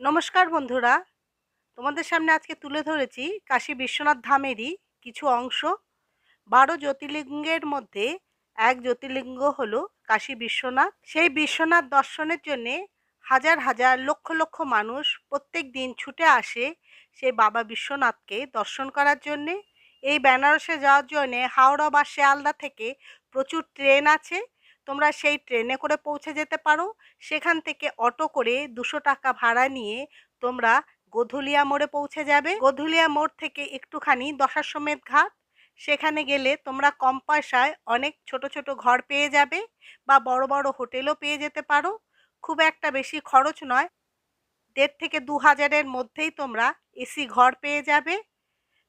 নমস্কার বন্ধুরা। তোমাদের সামনে আজকে তুলে ধরেছি কাশী বিশ্বনাথ ধামেরই কিছু অংশ। বারো জ্যোতির্লিঙ্গের মধ্যে এক জ্যোতির্লিঙ্গ হল কাশী বিশ্বনাথ। সেই বিশ্বনাথ দর্শনের জন্যে হাজার হাজার লক্ষ লক্ষ মানুষ প্রত্যেক দিন ছুটে আসে সেই বাবা বিশ্বনাথকে দর্শন করার জন্যে। এই বেনারসে যাওয়ার জন্যে হাওড়া বা শিয়ালদা থেকে প্রচুর ট্রেন আছে। তোমরা সেই ট্রেনে করে পৌঁছে যেতে পারো। সেখান থেকে অটো করে দুশো টাকা ভাড়া নিয়ে তোমরা গোধুলিয়া মোড়ে পৌঁছে যাবে। গোধুলিয়া মোড় থেকে একটুখানি দশাশ্বমেধ ঘাট। সেখানে গেলে তোমরা কম পয়সায় অনেক ছোট ছোট ঘর পেয়ে যাবে বা বড় বড় হোটেলও পেয়ে যেতে পারো। খুব একটা বেশি খরচ নয়। দেড় থেকে দু হাজারের মধ্যেই তোমরা এসি ঘর পেয়ে যাবে।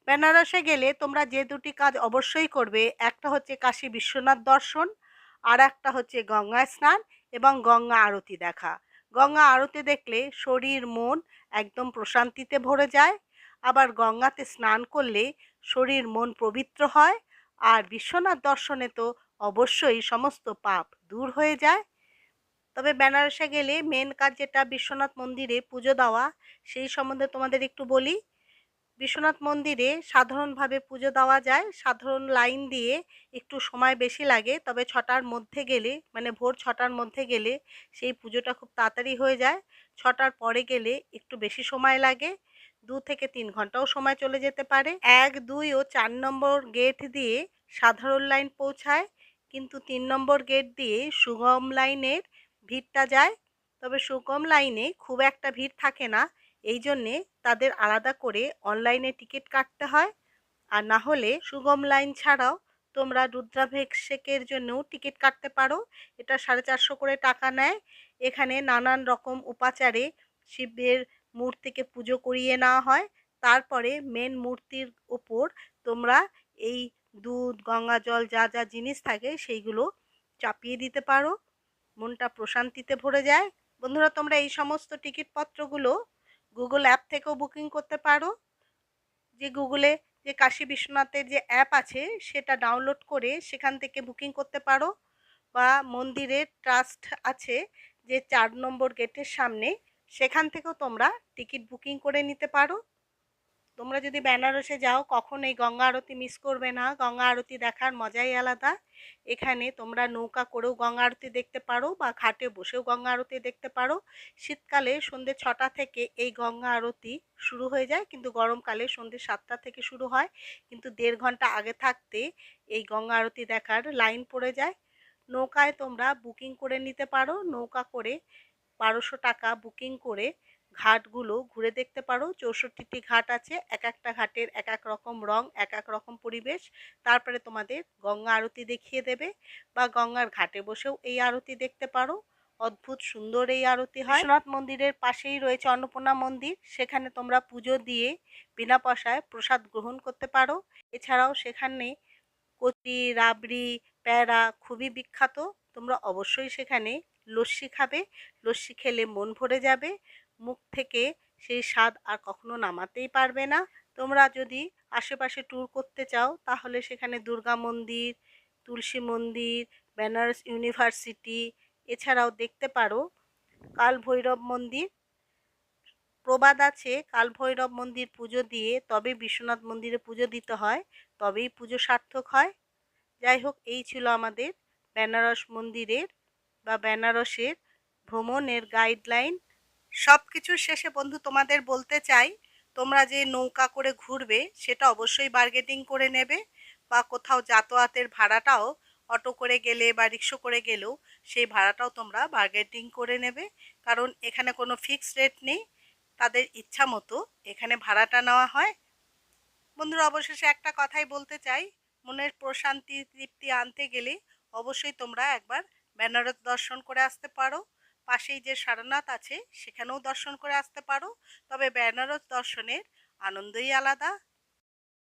বেনারসে গেলে তোমরা যে দুটি কাজ অবশ্যই করবে, একটা হচ্ছে কাশী বিশ্বনাথ দর্শন আর একটা হচ্ছে গঙ্গা স্নান এবং গঙ্গা আরতি দেখা। গঙ্গা আরতি দেখলে শরীর, মন একদম প্রশান্তিতে ভরে যায়। আবার গঙ্গাতে স্নান করলে শরীর, মন পবিত্র হয়। আর বিশ্বনাথ দর্শনে তো অবশ্যই সমস্ত পাপ দূর হয়ে যায়। তবে বেনারসে গেলে মেন কাজ যেটা বিশ্বনাথ মন্দিরে পুজো দেওয়া, সেই সম্বন্ধে তোমাদের একটু বলি। বিশ্বনাথ মন্দিরে সাধারণভাবে পুজো দেওয়া যায়। সাধারণ লাইন দিয়ে একটু সময় বেশি লাগে, তবে ছটার মধ্যে গেলে মানে ভোর ছটার মধ্যে গেলে সেই পুজোটা খুব তাড়াতাড়ি হয়ে যায়। ছটার পরে গেলে একটু বেশি সময় লাগে, দু থেকে তিন ঘন্টাও সময় চলে যেতে পারে। এক, দুই ও চার নম্বর গেট দিয়ে সাধারণ লাইন পৌঁছায়, কিন্তু তিন নম্বর গেট দিয়ে সুগম লাইনের ভিড়টা যায়। তবে সুগম লাইনে খুব একটা ভিড় থাকে না এই জন্যে তাদের আলাদা করে অনলাইনে টিকিট কাটতে হয়। আর না হলে সুগম লাইন ছাড়াও তোমরা রুদ্রাভিষেকের জন্যও টিকিট কাটতে পারো। এটা সাড়ে চারশো করে টাকা নেয়। এখানে নানান রকম উপাচারে শিবের মূর্তিকে পুজো করিয়ে নেওয়া হয়। তারপরে মেন মূর্তির ওপর তোমরা এই দুধ, গঙ্গা জল যা যা জিনিস থাকে সেইগুলো চাপিয়ে দিতে পারো। মনটা প্রশান্তিতে ভরে যায়। বন্ধুরা, তোমরা এই সমস্ত টিকিটপত্রগুলো গুগল অ্যাপ থেকেও বুকিং করতে পারো। যে গুগলে যে কাশী বিশ্বনাথের যে অ্যাপ আছে, সেটা ডাউনলোড করে সেখান থেকে বুকিং করতে পারো। বা মন্দিরের ট্রাস্ট আছে যে চার নম্বর গেটের সামনে, সেখান থেকেও তোমরা টিকিট বুকিং করে নিতে পারো। তোমরা যদি বেনারসে যাও, কখন এই গঙ্গা আরতি মিস করবে না? গঙ্গা আরতি দেখার মজাই আলাদা। এখানে তোমরা নৌকা করেও গঙ্গা আরতি দেখতে পারো বা ঘাটে বসেও গঙ্গা আরতি দেখতে পারো। শীতকালে সন্ধ্যে ছটা থেকে এই গঙ্গা আরতি শুরু হয়ে যায়, কিন্তু গরমকালে সন্ধ্যে সাতটা থেকে শুরু হয়। কিন্তু দেড় ঘণ্টা আগে থাকতে এই গঙ্গা আরতি দেখার লাইন পড়ে যায়। নৌকায় তোমরা বুকিং করে নিতে পারো। নৌকা করে বারোশো টাকা বুকিং করে ঘাটগুলো ঘুরে দেখতে পারো। চৌষট্টিটি ঘাট আছে এক একটা ঘাটের এক এক রকম রং এক এক রকম পরিবেশ। তারপরে তোমাদের গঙ্গা আরতি দেখিয়ে দেবে বা গঙ্গার ঘাটে বসেও এই আরতি দেখতে পারো। অদ্ভুত সুন্দর এই আরতি হয়। বিশ্বনাথ মন্দিরের পাশেই রয়েছে অন্নপূর্ণা মন্দির। সেখানে তোমরা পুজো দিয়ে বিনা পয়সায় প্রসাদ গ্রহণ করতে পারো। এছাড়াও সেখানে কচি, রাবড়ি, প্যারা খুবই বিখ্যাত। তোমরা অবশ্যই সেখানে লস্যি খাবে। লস্যি খেলে মন ভরে যাবে। মুখ থেকে সেই স্বাদ আর কখনো নামাতেই পারবে না। তোমরা যদি আশেপাশে ট্যুর করতে চাও, তাহলে সেখানে দুর্গা মন্দির, তুলসী মন্দির, বেনারস ইউনিভার্সিটি এছাড়াও দেখতে পারো কাল ভৈরব মন্দির। প্রবাদ আছে কাল ভৈরব মন্দির পুজো দিয়ে তবে বিশ্বনাথ মন্দিরে পুজো দিতে হয়, তবেই পুজো সার্থক হয়। যাই হোক, এই ছিল আমাদের বেনারস মন্দিরের বা বেনারসের ভ্রমণের গাইডলাইন সব কিছুর শেষে বন্ধু তোমাদের বলতে চাই, তোমরা যে নৌকা করে ঘুরবে, সেটা অবশ্যই বার্গেটিং করে নেবে বা কোথাও যাতায়াতের ভাড়াটাও অটো করে গেলে বা রিক্সো করে গেলেও সেই ভাড়াটাও তোমরা বার্গেটিং করে নেবে। কারণ এখানে কোনো ফিক্সড রেট নেই, তাদের ইচ্ছা মতো এখানে ভাড়াটা নেওয়া হয়। বন্ধুরা, অবশেষে একটা কথাই বলতে চাই, মনের প্রশান্তি, তৃপ্তি আনতে গেলে অবশ্যই তোমরা একবার বেনারস দর্শন করে আসতে পারো। পাশেই যে সারনাথ আছে সেখানেও দর্শন করে আসতে পারো। তবে বেনারস দর্শনের আনন্দই আলাদা।